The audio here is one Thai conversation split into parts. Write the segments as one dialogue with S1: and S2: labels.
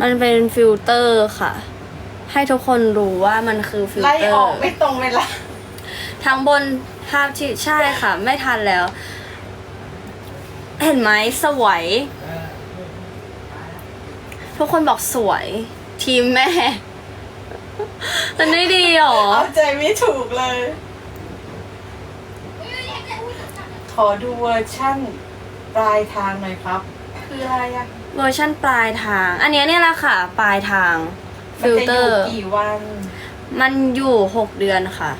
S1: มันเป็นฟิลเตอร์ค่ะ ให้ทุกคนรู้ว่ามันคือฟิล
S2: ไล่
S1: เตอ
S2: ออก
S1: ร์
S2: ไม่ตรงเวลา
S1: ทั้งบนภาพที่ใช่ค่ะ ไม่ทันแล้ว เห็นไหมสวย ทุกคนบอกสวย ทีมแม่ มันไม่ดีหรอ
S2: เอาใจไม่ถูกเลย ขอดูเวอร์ชั่นปลายทางหน่อยครับ คืออะไรอะ
S1: เวอร์ชั่นปลายทาง อันเนี้ยเนี่ยแหละค่ะ ปลายทาง
S2: มัน
S1: ฟิล
S2: จะ
S1: เต
S2: อ
S1: อยู่ร์
S2: กี่วัน
S1: มันอยู่หกเดือนค่ะ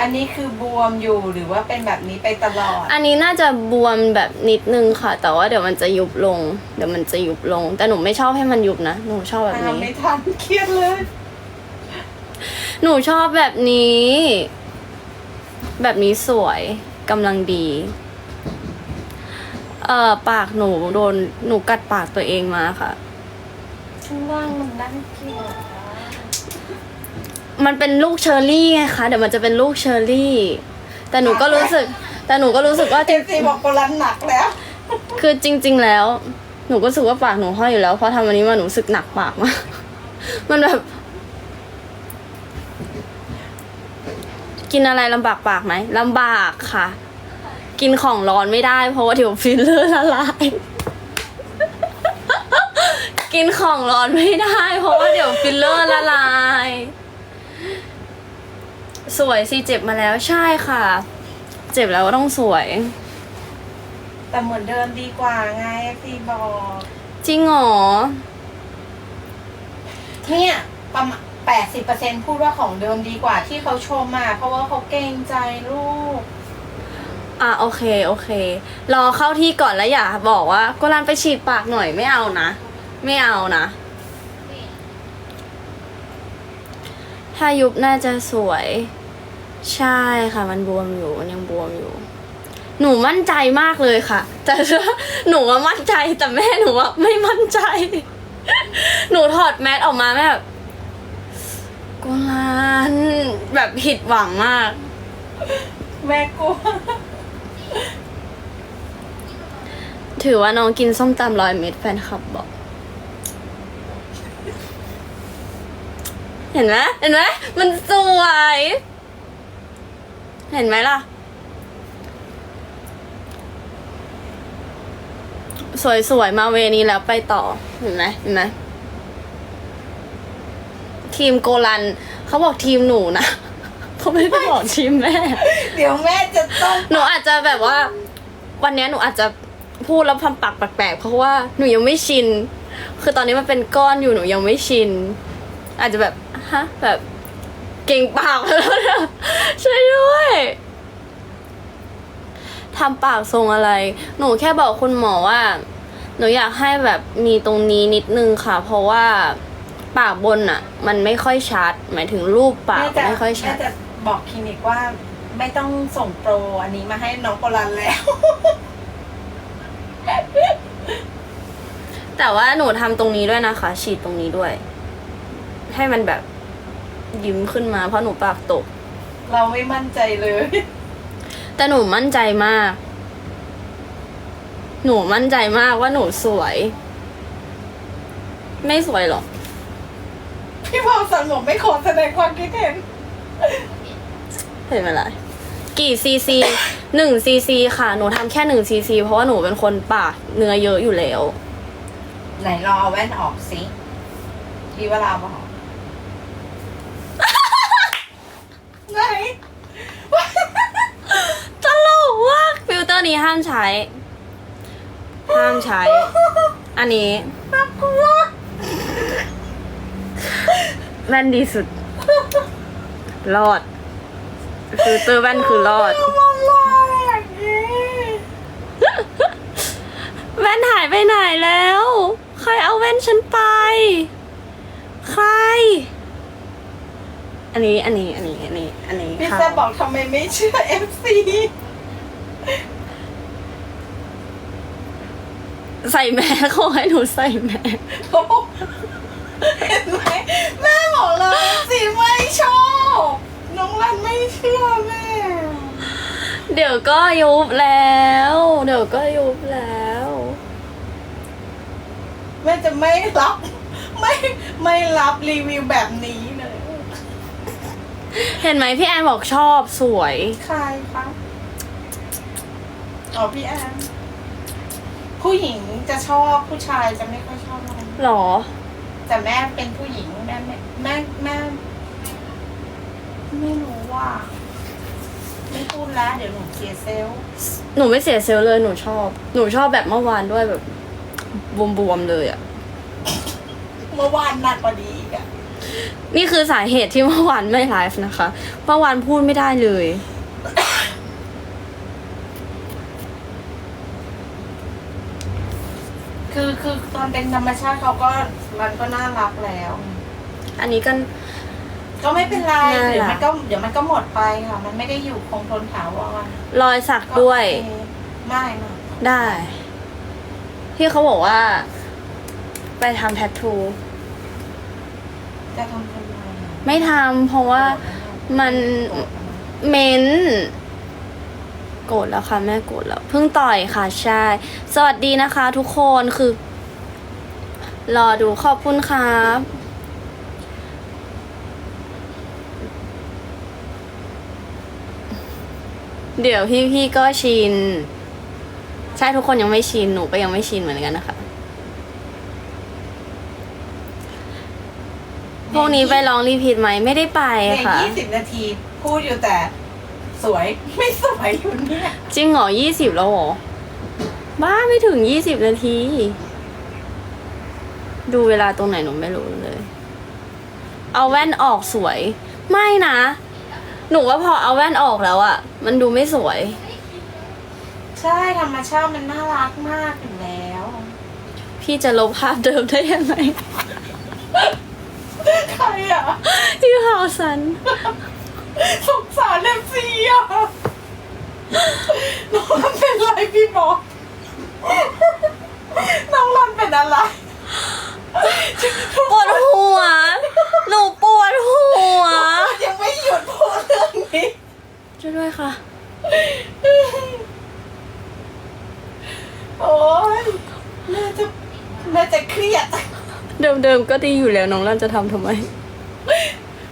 S2: อันนี้คือบวมอยู่หรือว่าเป็นแบบนี้ไปตลอด
S1: อันนี้น่าจะบวมแบบนิดนึงค่ะ แต่ว่าเดี๋ยวมันจะยุบลง เดี๋ยวมันจะยุบลง แต่หนูไม่ชอบให้มันยุบนะ หนูชอบแบบ
S2: ตาม
S1: นี้
S2: ไม่ทันเครียดเลย
S1: หนูชอบแบบนี้ แบบนี้สวยกำลังดี เอ่อปากหนูโดนหนูกัดปากตัวเองมาค่ะ
S2: ช่างว่างมันนั่งเกลียด
S1: มันเป็นลูกเชอร์รี่ไงคะเดี๋ยวมันจะเป็นลูกเชอร์รี่ แต่หนูก็รู้สึก แต่หนูก็รู้สึกว่าจ
S2: เจ
S1: ริ
S2: มซีบอกโบราณหนักแล้ว
S1: คือจริง ๆ แล้ว หนูก็รู้สึกว่าปากหนูห้อยอยู่แล้วเพราะทำอันนี้มาหนูรู้สึกหนักปากมาก มันแบบ กินอะไรลำบากปากไหมลำบากค่ะ กินของร้อนไม่ได้ เพราะว่าเดี๋ยวฟิลเลอร์ละลาย กินของร้อนไม่ได้ เพราะว่าเดี๋ยวฟิลเลอร์ละลาย สวยสิเจ็บมาแล้วใช่ค่ะ เจ็บแล้วก็ต้องสวย
S2: แต่เหมือนเดิมดีกว่าไงซีบอก
S1: จริงเหรอ
S2: เนี่ยประมาณแปดสิบเปอร์เซ็นพูดว่าของเดิมดีกว่าที่เขาชมอะเพราะว่าเขาเกรงใจลูก
S1: อะโอเคโอเค รอเข้าที่ก่อนแล้วอย่าบอกว่าก็รันไปฉีดปากหน่อยไม่เอานะ ไม่เอานะ ถ้ายุบน่าจะสวย ใช่ค่ะ มันบวมอยู่มันยังบวมอยู่ หนูมั่นใจมากเลยค่ะ แต่หนูว่ามั่นใจแต่แม่หนูว่าไม่มั่นใจ หนูถอดแมสออกมาแม่แบบกุลานแบบผิดหวังมาก
S2: แม่กลัว
S1: ถือว่าน้องกินส้มตำร้อยเม็ดแฟนคลับบอก เห็นไหมเห็นไหมมันสวย เห็นไหมล่ะ สวยๆ มาเวนี้แล้วไปต่อ เห็นไหมเห็นไหมทีมโกลัน เขาบอกทีมหนูนะเขาไม่ได้บอกทีมแม่
S2: เดี๋ยวแม่จะต้อง
S1: หนูอาจจะแบบว่า วันเนี้ยหนูอาจจะ พูดแล้วทำปากแปลกๆเพราะว่าหนูยังไม่ชิน คือตอนนี้มันเป็นก้อนอยู่หนูยังไม่ชิน อาจจะแบบฮะแบบเก่งปากแล้วนะช่วยด้วยทำปากทรงอะไร หนูแค่บอกคุณหมอว่า หนูอยากให้แบบมีตรงนี้นิดนึงค่ะ เพราะว่าปากบนอะมันไม่ค่อยชัด หมายถึงรูปปาก
S2: แม่จะ
S1: ไม่ค่อยชั
S2: แม่
S1: ด
S2: จะบอกคลินิกว่าไม่ต้องส่งโปรอันนี้มาให้น้องโบราณแล้ว
S1: แต่ว่าหนูทำตรงนี้ด้วยนะคะ ฉีดตรงนี้ด้วย ให้มันแบบยิ้มขึ้นมา เพราะหนูปากตก
S2: เราไม่มั่นใจเลย
S1: แต่หนูมั่นใจมาก หนูมั่นใจมากว่าหนูสวย ไม่สวยหรอก
S2: พี่พอสันบอกไม่ขอแสดงความคิดเห็น
S1: เห็นไหมล่ะ กี่ซีซีหนึ่งซีซีค่ะ หนูทำแค่หนึ่งซีซีเพราะว่าหนูเป็นคนปากเนื้อเยอะอยู่แล้ว
S2: ไหนลองเอาแว่นออกสิพี่เวลาบอกไหน
S1: ตลกมากฟิลเตอร์นี้ห้ามใช้ ห้ามใช้ อันนี้
S2: น่ากลัว
S1: แว่นดีสุด รอด ฟิลเตอร์แว่นคือรอด
S2: ทำอะไรอย่างนี้
S1: แว่นหายไปไหนแล้ว ใครเอาแว่นฉันไป ใคร อันนี้อันนี้อันนี้อันนี้อันนี้
S2: พี่
S1: ค่ะ
S2: แซมบอกทำไมไม่เชื่อ FC
S1: ใส่แมสเขาให้หนูใส่แมส
S2: เห็นไหมแม่บอกเลย FC ไม่ชอบน้องรันไม่เชื่อแม่
S1: เดี๋ยวก็ยุบแล้ว เดี๋ยวก็ยุบแล้ว
S2: แม่จะไม่รับ ไม่ไม่รับรีวิวแบบนี้เลย
S1: เห็นไหมพี่แอนบอกชอบสวย
S2: ใครคะอ๋อพี่แอนผู้หญิงจะชอบผู้ชายจะไม่ค่อยชอบ
S1: หรอ
S2: แต่แม่เป็นผู้หญิงแม่แม่แม่แม่ไม่รู้ว่า ไม่พูดแล้วเดี๋ยวหนูเสียเซลล์
S1: หนูไม่เสียเซลล์เลยหนูชอบ หนูชอบแบบเมื่อวานด้วยแบบบวมๆเลยอะ
S2: เมื่อวานหนักกว่านี้อีกอะ
S1: นี่คือสาเหตุที่เมื่อวานไม่ไลฟ์นะคะเมื่อวานพูดไม่ได้เลย
S2: คือคือตอนเป็นธรรมชาติเขาก็มันก็น่ารักแล้ว
S1: อันนี้ก็
S2: ก็ไม่เป็นไร
S1: น่ารัก
S2: เดี๋ยวมันก็เดี๋ยวมันก็หมดไปค่ะ มันไม่ได้อยู่คงทนถาวร
S1: รอยสัก
S2: ก็
S1: ด้วย
S2: โอเคไม่ไม่
S1: ได้ ที่เขาบอกว่า ไปทำแทททู
S2: จะทำทำไมอะ
S1: ไม่ทำเพราะว่ามัน
S2: โกรธทำไม
S1: เม้น โกรธแล้วค่ะแม่โกรธแล้ว เพิ่งต่อยค่ะใช่ สวัสดีนะคะ ทุกคนคือ รอดูขอบคุณครับ เดี๋ยวพี่ๆก็ชิน ใช่ทุกคนยังไม่ชิน หนูก็ยังไม่ชินเหมือนกันนะคะ พวกนี้ไปลองรีพีทไหมไม่ได้ไป
S2: เนี่ย
S1: ค่ะ
S2: ยี่สิบนาทีพูดอยู่แต่ สวยไม่สวยอยู่เนี่ย
S1: จริงเหรอยี่สิบแล้วเหรอ บ้าไม่ถึงยี่สิบนาที ดูเวลาตรงไหนหนูไม่รู้เลย เอาแว่นออกสวย ไม่นะ หนูว่าพอเอาแว่นออกแล้วอะมันดูไม่สวย
S2: ใช่ธรรมชาติมันน่ารักมากอยู่แล้ว
S1: พี่จะลบภาพเดิมได้ยังไง
S2: ใครอะ
S1: พี่ฮาวสัน
S2: สงสารเอฟซีอะน้องรันเป็นไรพี่บอก น้องรันเป็นอะไร
S1: ปวดหัว หนูปวดหัว
S2: ยังไม่หยุดพูดเรื่องนี้
S1: ช่วย ด้วยค่ะ
S2: โอ้ยแม่จะแม่จะเครียด
S1: เดิมๆก็ดีอยู่แล้วน้องรันจะทำทำไม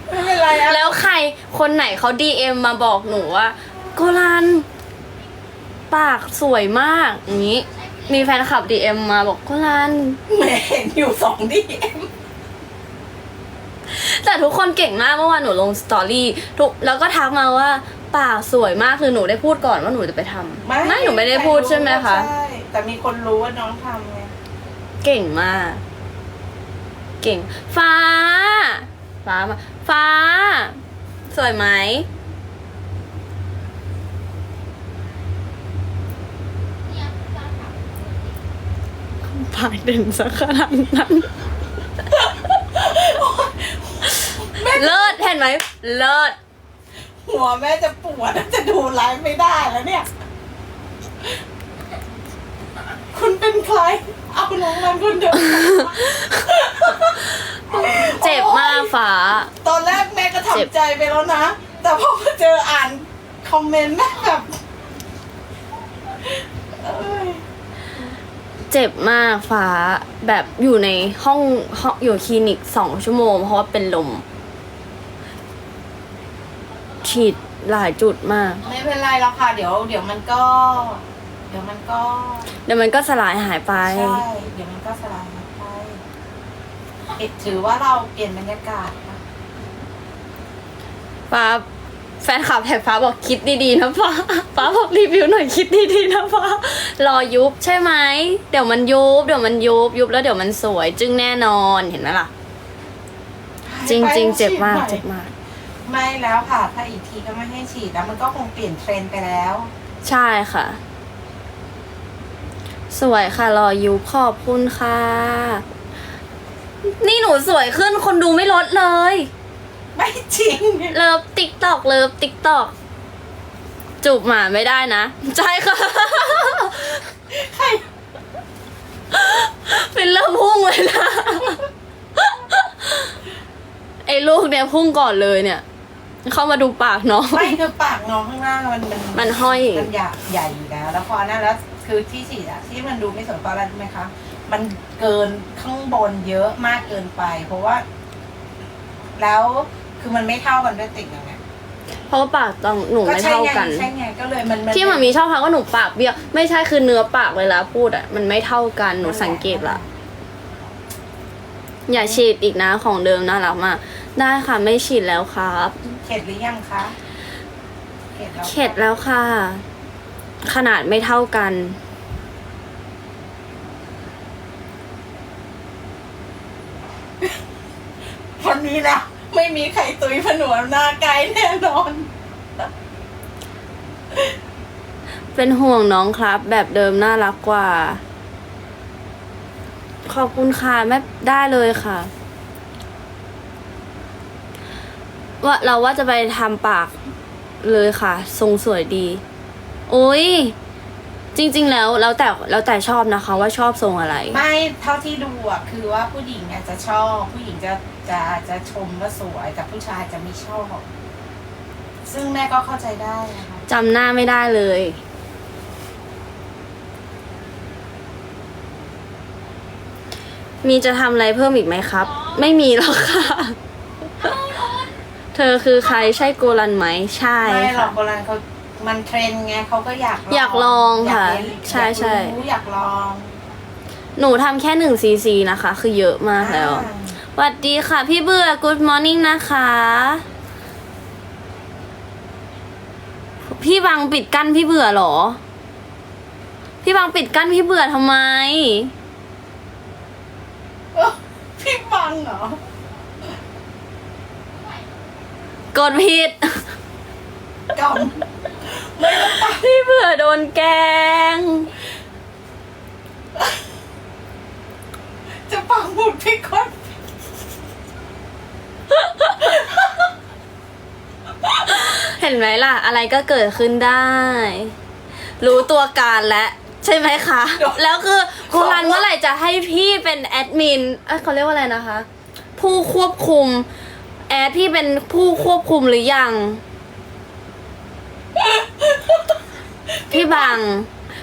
S2: ไม่เป็นไรอะ
S1: แล้วใครคนไหนเขาดีเอ็มมาบอกหนูว่าโกลันปากสวยมากอย่างนี้ มีแฟนคลับดีเอ็มมาบอกโกลัน
S2: แม่เห็นอยู่สองดีเอ็ม
S1: แต่ทุกคนเก่งมากเมื่อวานหนูลงสตอรี่ทุกแล้วก็ทักมาว่า ปากสวยมากคือหนูได้พูดก่อนว่าหนูจะไปทำไม่หนูไม่ได้พูดใช่ไหมคะ
S2: ใช่แต่มีคนรู้ว่าน้องทำไง
S1: เก่งมาก เก่ง ฟ้า ฟ้ามาฟ้า สวยไหม ปากเด่นสักขนาดนั้น เลิศเห็นไหม เลิศ
S2: หัวแม่จะปวดจะดูไลฟ์ไม่ได้แล้วเนี่ย คุณเป็นใคร เอาน้องมันคนเดิม
S1: เจ็บมากฟ้า
S2: ตอนแรกแม่ก็
S1: เจ็บ
S2: ทำใจไปแล้วนะ แต่พอมาเจออ่านคอมเมนต์แม่แบบเอ้ย
S1: เจ็บมากฟ้าแบบอยู่ในห้องห้องอยู่คลินิกสองชั่วโมง เพราะว่าเป็นลม ฉีดหลายจุดมาก
S2: ไม่เป็นไรแล้วค่ะ เดี๋ยวเดี๋ยวมันก็ เดี๋ยวมันก็
S1: เดี๋ยวมันก็สลายหายไป
S2: ใช่เดี๋ยวมันก็สลายหายไปเอ็ดถือว่าเราเปลี่ยนบรรยากาศนะ
S1: ฟ้าแฟนคลับแท็กฟ้าบอกคิดดีๆนะฟ้าฟ้าบอกรีวิวหน่อยคิดดีๆนะฟ้ารอยุบใช่ไหมเดี๋ยวมันยุบเดี๋ยวมันยุบยุบแล้วเดี๋ยวมันสวยจึงแน่นอนเห็นไหมล่ะ จริงๆ เจ็บมากเจ็บมาก
S2: ไม่แล้วค่ะ ถ้าอีกทีก็ไม่ให้ฉีดแล้วมันก็คงเปลี่ยนเทรนด์ไปแล้ว
S1: ใช่ค่ะ สวยค่ะรอยุบขอบคุณค่ะ นี่หนูสวยขึ้นคนดูไม่ลดเลย
S2: ไม่จริง
S1: เลิฟติ๊กตอกเลิฟติ๊กตอกจูบหมาไม่ได้นะ ใช่ค่ะ
S2: ใคร
S1: เป็นเริ่มพุ่งเลยนะ ไอ้ลูกเนี่ยพุ่งก่อนเลยเนี่ย เข้ามาดูปากน้อง
S2: ไม่คือปากน้องข้างล่างมันมัน
S1: มันห้อย
S2: มันใหญ่ใหญ่อยู่แล้วแล้วพอนั้นแล้วคือที่ฉีดอะที่มันดูไม่สวยเพราะอะไรรู้ไหมคะ มันเกินข้างบนเยอะมากเกินไป เพราะว่า แล้วคือมันไม่เท่ากันด้วยติ่งอย่างเงี้ย
S1: เพราะว่าปากต้องหนู
S2: ก็
S1: ไม่
S2: ใช่
S1: เท่า
S2: ไง
S1: กัน
S2: ใช่ไงก็เลยมันมัน
S1: ที่มันมีชอบพักว่าหนูปากเบี้ยวไม่ใช่คือเนื้อปากเวลาพูดอะมันไม่เท่ากันหนูสังเกตละอย่าฉีดอีกนะของเดิมน่ารักมาก ได้ค่ะไม่ฉีดแล้วครับ
S2: เข็ดหรือยังคะเข็ดแล้ว
S1: เข็ดแล้วค่ะ ขนาดไม่เท่ากัน
S2: วันนี้นะไม่มีใครตุยผนวมหน้าไกลแน่นอน
S1: เป็นห่วงน้องครับ แบบเดิมน่ารักกว่า ขอบคุณค่ะ ไม่ได้เลยค่ะ ว่าเราว่าจะไปทำปากเลยค่ะ ทรงสวยดี โอ้ยจริง ๆ แล้วแล้วแต่แล้วแต่ชอบนะคะ ว่าชอบทรงอะไร
S2: ไม่เท่าที่ดูอะคือว่าผู้หญิงอาจจะชอบ ผู้หญิงจะจะจะชมว่าสวยแต่ผู้ชายจะไม่ชอบ ซึ่งแม่ก็เข้าใจได้นะคะ
S1: จำหน้าไม่ได้เลย มีจะทำอะไรเพิ่มอีกไหมครับ ไม่มีหรอกค่ะ เธอคือใครใช่โกลันไหมใช่
S2: ไม่หรอ
S1: ค่ะ
S2: กโบราณเขามันเทรนด์ไงเขาก็อยาก
S1: อยากลองค่ะ
S2: อยากเรียน
S1: ใช่ใช่
S2: อยากรู้อยากลอง
S1: หนูทำแค่หนึ่งซีซีนะคะ คือเยอะมากแล้ว
S2: อ่า
S1: สวัสดีค่ะ พี่เบื่อ Good morning นะคะ พี่บังปิดกั้นพี่เบื่อเหรอ พี่บังปิดกั้นพี่เบื่อทำไม
S2: เอ้อพี่บังเหรอ
S1: กดผิด
S2: กำไม่ต้องไป
S1: พี่เบื่อโดนแกล้ง
S2: จะปังหมุดพี่คน
S1: เห็นไหมล่ะ อะไรก็เกิดขึ้นได้ รู้ตัวการแล้วใช่ไหมคะ แล้วคือคุณรันเมื่อไหร่จะให้พี่เป็นแอดมินเอ้ยเขาเรียกว่าอะไรนะคะ ผู้ควบคุมแอ ดพี่เป็นผู้ควบคุมหรือยัง พี่บัง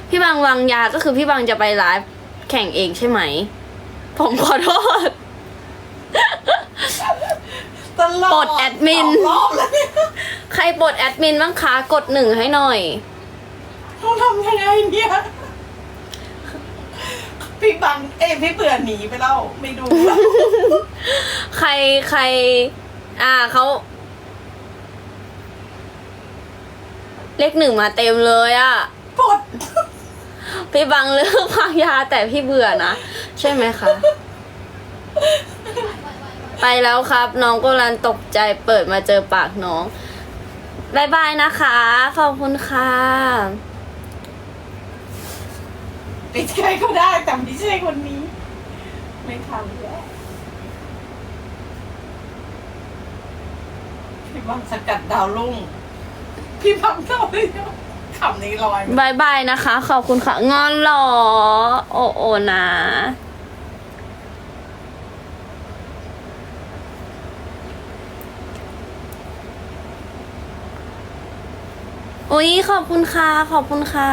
S1: พี่บังวางยาก็คือพี่บังจะไปไลฟ์แข่งเองใช่ไหม ผมขอโทษ
S2: ตลอด
S1: ปลดแอดมิน
S2: สองรอบแล้วเนี่ย
S1: ใครปลดแอดมินบ้างคะกดหนึ่งให้หน่อย
S2: ต้องทำยังไงเนี่ย พี่บัง เอ้ยพี่เบื่อหนีไปแล้วไม่ดูแล้ว
S1: ใครใคร อ่าเขาเลขหนึ่งมาเต็มเลยอะ่ะ
S2: ปลด
S1: พี่บังเลือกวางยาแต่พี่เบื่อนะ ใช่ไหมคะ ไปแล้วครับ น้องก็รันตกใจเปิดมาเจอปากน้องบายบายนะคะ ขอบคุณค่ะ
S2: ติดใครก็ได้แต่ไม่ใช่คนนี้ ไม่ทำแล้ว พี่บังสกัดดาวรุ่ง พี่บังเท่าเลยคำนี้ลอย
S1: บายบายนะคะ ขอบคุณค่ะ งอนหรอ โอโอนะอุ๊ยขอบคุณค่ะ ขอบคุณค่ะ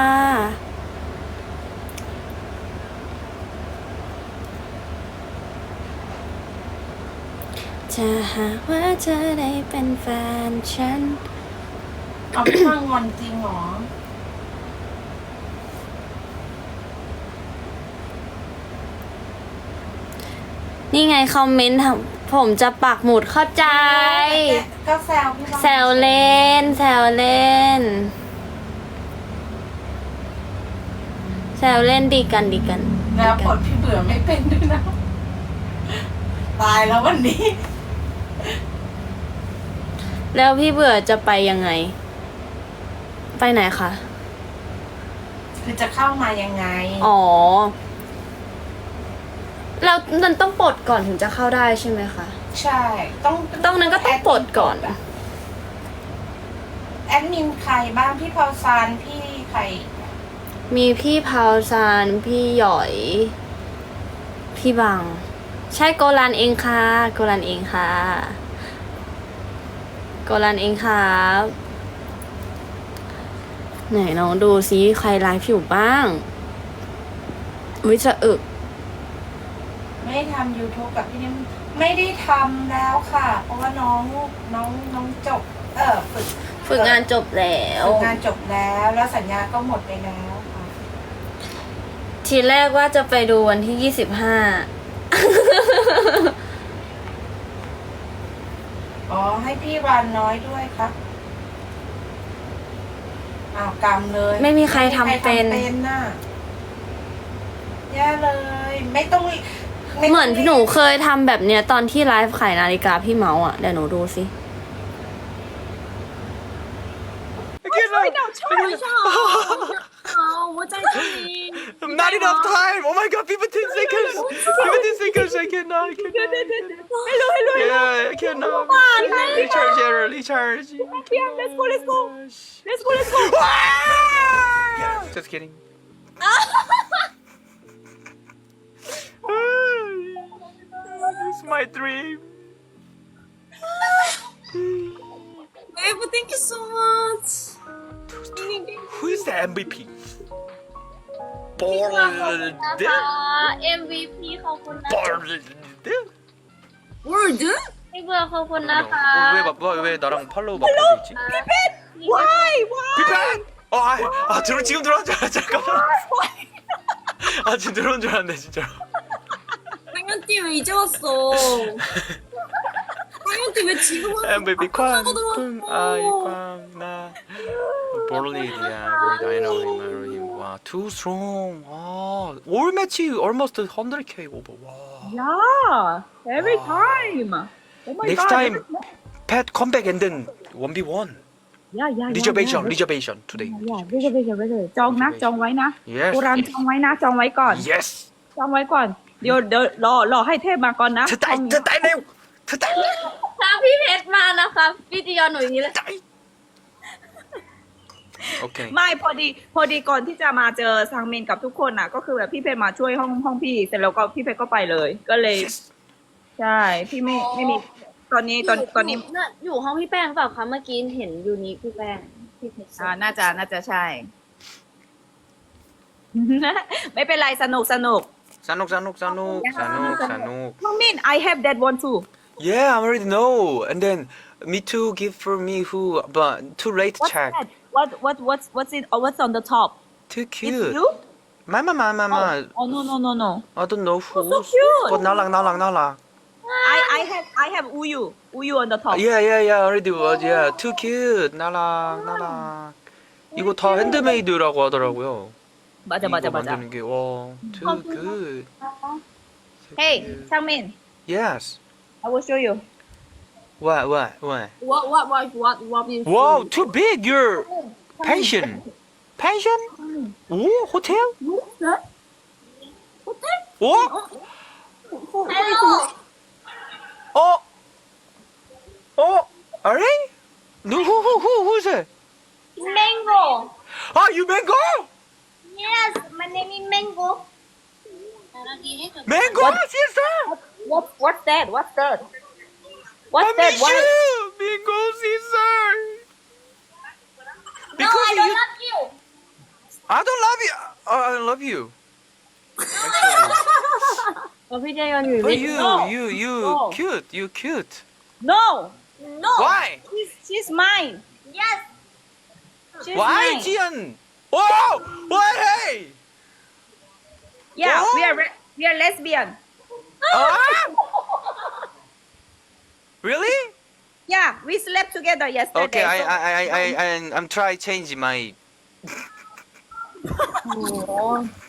S1: จะหากว่าเธอได้เป็นแฟนฉัน
S2: เอาพี่บังงอนจริงเหรอ
S1: นี่ไงคอมเมนต์ค่ะผมจะปักหมุดเข้าใจ
S2: ก็แซวพี่บัง
S1: แซวเล่น แซวเล่น แซวเล่นดีกันดีกัน
S2: แล้วผลพี่เบื่อไม่เป็นด้วยนะ ตายแล้ววันนี้
S1: แล้วพี่เบื่อจะไปยังไง ไปไหนคะ
S2: คือจะเข้ามายังไง
S1: อ๋อ เรามันต้องปลดก่อนถึงจะเข้าได้ใช่ไหมคะ
S2: ใช่ ต้อง
S1: ต้องนั้นก็ต้องปลดก่อน
S2: แอดมินใครบ้างพี่พาวซานพี่ใคร
S1: มีพี่พาวซานพี่หยอย พี่บัง ใช่โกลันเองค่ะ โกลันเองค่ะโกลันเองครับไหนน้องดูซิใครไลฟ์อยู่บ้างวิจะอึก
S2: ไม่ได้ทำ YouTube กับพี่นิ่มไม่ได้ทำแล้วค่ะ เพราะว่าน้องน้องน้องจบ เออฝึก
S1: ฝึกงานจบแล้ว
S2: ฝึกงานจบแล้ว แล้วสัญญาก็หมดไปแล้วค่ะ
S1: ทีแรกว่าจะไปดูวันที่ยี่สิบห้า
S2: อ๋อ ให้พี่วานน้อยด้วยครับอ้าวกรรมเลย
S1: ไม่มีใครทำเป็น
S2: ไม่มีใครทำเป็นน่ะแย่เลย ไม่ต้องไต้ง
S1: เหมือนพี่หนูเคยทำแบบเนี้ยตอนที่ไลฟ์ขายนาฬิกาพี่เมาส์อะเดี๋ยวหนูดูสิ
S3: I'm not enough time. Oh my god, 15 seconds. 15 seconds. I cannot. I cannot. Hello, hello. hello. Yeah, I cannot. Recharge error. Recharge. Let's go. Let's go. Let's go. Let's go. Just kidding. it's my dream.
S4: Eva, thank you so much.
S3: Who is the MVP? Bald.
S1: MVP ขอบคุณนะ
S3: Bald.
S4: Word?
S1: พี่เบื่อขอบคุณนะคะ
S3: 어, 왜, 바- 왜, 왜 나랑 팔로우 바꾸고 있지?
S4: Why? Why?
S3: 피펜! 어, 아, 아, 들어, 지금 들어온 줄 알았어, 잠깐만. 아, 지금 들어온 줄 알았네, 진짜로.
S4: 당연히 왜 이제 왔어? 당연히 왜 지금 왔어?
S3: MVP 쾅, 쿵, 아이, 쾅, 나. 볼리드야, very dynamic, Marilyn. 와, too strong. 아, all match almost 100k over. 와.
S5: Yeah, every
S3: Wow.
S5: time. Oh my
S3: Next
S5: god.
S3: time,
S5: every-
S3: Pat come back and then 1v1.
S5: Yeah, yeah, yeah.
S3: Reservation,
S5: yeah,
S3: reservation today.
S5: Yeah, reservation, reservation. จองนะ จองไว้นะ
S3: Yes.
S5: โบราณจองไว้นะ จองไว้ก่อน
S3: Yes.
S5: จองไว้ก่อน เดี๋ยวเดี๋ยวรอรอให้เทพมาก่อนนะ
S3: 저 따이, 저 따이 내요. 저 따이.
S1: ถ้าพี่เพชรมานะคะพี่จียอนหนูอย่างนี้เลย
S3: 따이. โอเค
S5: ไม่พอดีพอดีก่อนที่จะมาเจอซังมินกับทุกคนอะ ก็คือแบบพี่เพนมาช่วยห้องห้องพี่เสร็จแล้วก็พี่เพนก็ไปเลย ก็เลย ใช่พี่ไม่ไม่มีตอนนี้ตอนตอนนี้
S1: ยู่ะอยู่ห้องพี่แป้งเปล่าคะเมื่อกี้เห็นอยู่นี้พี่แป้งพี่เพชร
S5: อ่าน่าจะน่าจะใช่ ไม่เป็นไรสนุกสนุก
S3: สนุกสนุกสนุกส
S5: นุกสนุก No I have that one too
S3: Yeah, I already know. And then me too. Give for me who, but too late.
S5: What's
S3: check.
S5: that? What what what's what's it? Oh, what's on the top?
S3: too
S5: It's
S3: cute
S5: you?
S3: mama mama mama
S5: Oh no no no no.
S3: I don't know who
S5: so cute.
S3: but 나랑 나랑 나랑
S5: I I have I have uyu uyu on the top.
S3: yeah yeah yeah already was yeah too cute 나랑 나랑 이거 다 핸드메이드라고 하더라고요
S5: 맞아 맞아
S3: 이거
S5: 맞아.
S3: 만드는 게와 too good
S5: Hey, Changmin,
S3: yes
S5: I will show you.
S3: What, what, what?
S4: What, what, what, what, what is
S3: Whoa, too big, your pension. Pension? Oh, hotel? What's
S4: that?
S3: Oh?
S4: Hello.
S3: Oh. Oh, oh, oh all right. Oh. Who, who, who, who, who's it?
S1: Mango.
S3: Oh, you Mango?
S1: Yes, my name is Mango.
S3: Mango, what? sister?
S5: What, what, what's that? What's that? What's that? What?
S3: Bingo Caesar. No, because I don't you...
S1: love you.
S3: I don't love you. Oh, I love you.
S1: 어휘재현이
S3: but you,
S5: no.
S3: you, you,
S5: no.
S3: cute. You cute.
S5: No.
S4: No.
S3: Why?
S5: She's, she's mine.
S4: Yes.
S5: She's
S3: Why,
S5: mine.
S3: Jian? Oh, why? Hey.
S5: Yeah,
S3: oh.
S5: we are we are lesbian.
S3: Ah! Really?
S5: Yeah, we slept together yesterday.
S3: Okay, I,
S5: so-
S3: I, I, I, I, I'm try change my.